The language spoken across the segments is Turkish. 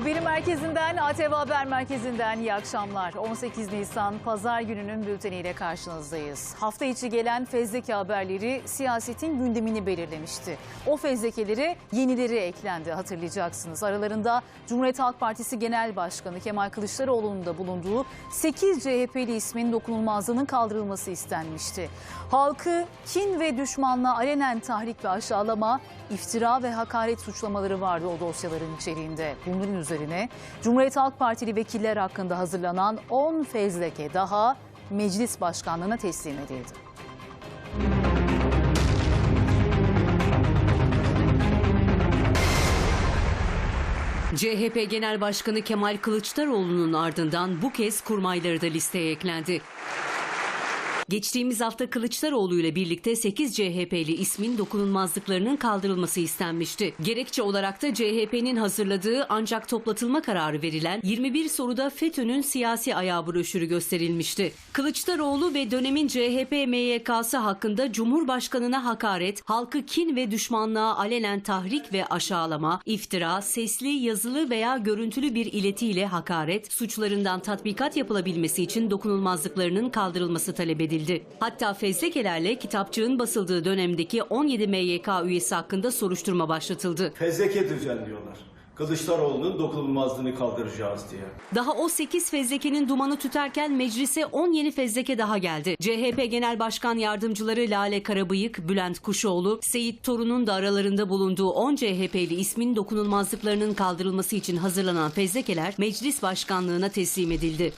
Haberin merkezinden, ATV Haber Merkezi'nden iyi akşamlar. 18 Nisan Pazar gününün bülteniyle karşınızdayız. Hafta içi gelen fezleke haberleri siyasetin gündemini belirlemişti. O fezlekelere yenileri eklendi hatırlayacaksınız. Aralarında Cumhuriyet Halk Partisi Genel Başkanı Kemal Kılıçdaroğlu'nun da bulunduğu 8 CHP'li ismin dokunulmazlığının kaldırılması istenmişti. Halkı kin ve düşmanla alenen tahrik ve aşağılama, iftira ve hakaret suçlamaları vardı o dosyaların içeriğinde. Bunların üzerine Cumhuriyet Halk Partili vekiller hakkında hazırlanan 10 fezleke daha meclis başkanlığına teslim edildi. CHP Genel Başkanı Kemal Kılıçdaroğlu'nun ardından bu kez kurmayları da listeye eklendi. Geçtiğimiz hafta Kılıçdaroğlu ile birlikte 8 CHP'li ismin dokunulmazlıklarının kaldırılması istenmişti. Gerekçe olarak da CHP'nin hazırladığı ancak toplatılma kararı verilen 21 soruda FETÖ'nün siyasi ayağı broşürü gösterilmişti. Kılıçdaroğlu ve dönemin CHP MYK'sı hakkında Cumhurbaşkanına hakaret, halkı kin ve düşmanlığa alenen tahrik ve aşağılama, iftira, sesli, yazılı veya görüntülü bir iletiyle hakaret, suçlarından tatbikat yapılabilmesi için dokunulmazlıklarının kaldırılması talep edildi. Hatta fezlekelerle kitapçığın basıldığı dönemdeki 17 MYK üyesi hakkında soruşturma başlatıldı. fezleke düzenliyorlar. Kılıçdaroğlu'nun dokunulmazlığını kaldıracağız diye. Daha o 8 fezlekenin dumanı tüterken meclise 10 yeni fezleke daha geldi. CHP Genel Başkan Yardımcıları Lale Karabıyık, Bülent Kuşoğlu, Seyit Torun'un da aralarında bulunduğu 10 CHP'li ismin dokunulmazlıklarının kaldırılması için hazırlanan fezlekeler meclis başkanlığına teslim edildi.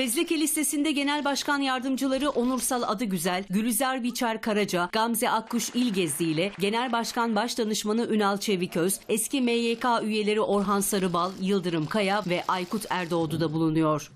Fezleke listesinde Genel Başkan Yardımcıları Onursal Adıgüzel, Gülizar Biçer Karaca, Gamze Akkuş İlgezdi ile Genel Başkan Başdanışmanı Ünal Çeviköz, eski MYK üyeleri Orhan Sarıbal, Yıldırım Kaya ve Aykut Erdoğdu da bulunuyor.